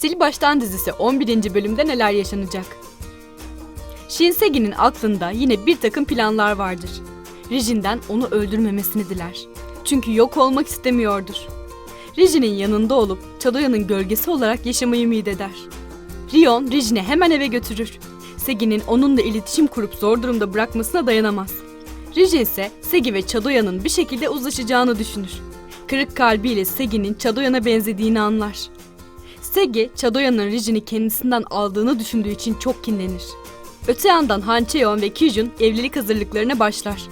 Sil Baştan dizisi 11. bölümde neler yaşanacak? Shinsegi'nin aklında yine bir takım planlar vardır. Rijin'den onu öldürmemesini diler. Çünkü yok olmak istemiyordur. Rijin'in yanında olup Chadoya'nın gölgesi olarak yaşamayı ümit eder. Rion, Rijin'i hemen eve götürür. Segi'nin onunla iletişim kurup zor durumda bırakmasına dayanamaz. Rijin ise Segi ve Chadoya'nın bir şekilde uzlaşacağını düşünür. Kırık kalbiyle Segi'nin Chadoyan'a benzediğini anlar. Segi, Chadoya'nın Rijin'i kendisinden aldığını düşündüğü için çok kinlenir. Öte yandan Han Cheon ve Kijun evlilik hazırlıklarına başlar.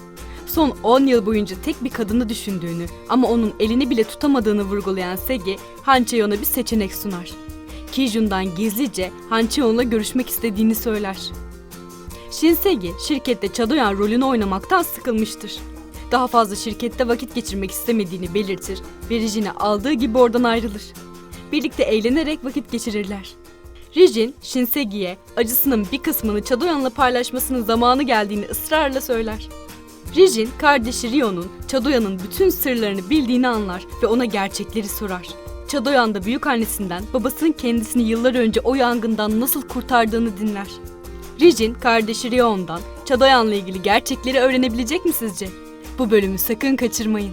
Son 10 yıl boyunca tek bir kadını düşündüğünü ama onun elini bile tutamadığını vurgulayan Segi, Han Cheon'a bir seçenek sunar. Kijun'dan gizlice Han Cheon'la görüşmek istediğini söyler. Shinsegi şirkette Chadoyan rolünü oynamaktan sıkılmıştır. Daha fazla şirkette vakit geçirmek istemediğini belirtir ve Rijin'i aldığı gibi oradan ayrılır. Birlikte eğlenerek vakit geçirirler. Rijin, Shinsegi'ye acısının bir kısmını Chadoyan'la paylaşmasının zamanı geldiğini ısrarla söyler. Rijin, kardeşi Rion'un Chadoyan'ın bütün sırlarını bildiğini anlar ve ona gerçekleri sorar. Chadoyan da büyük annesinden babasının kendisini yıllar önce o yangından nasıl kurtardığını dinler. Rijin, kardeşi Rion'dan Chadoyan'la ilgili gerçekleri öğrenebilecek mi sizce? Bu bölümü sakın kaçırmayın.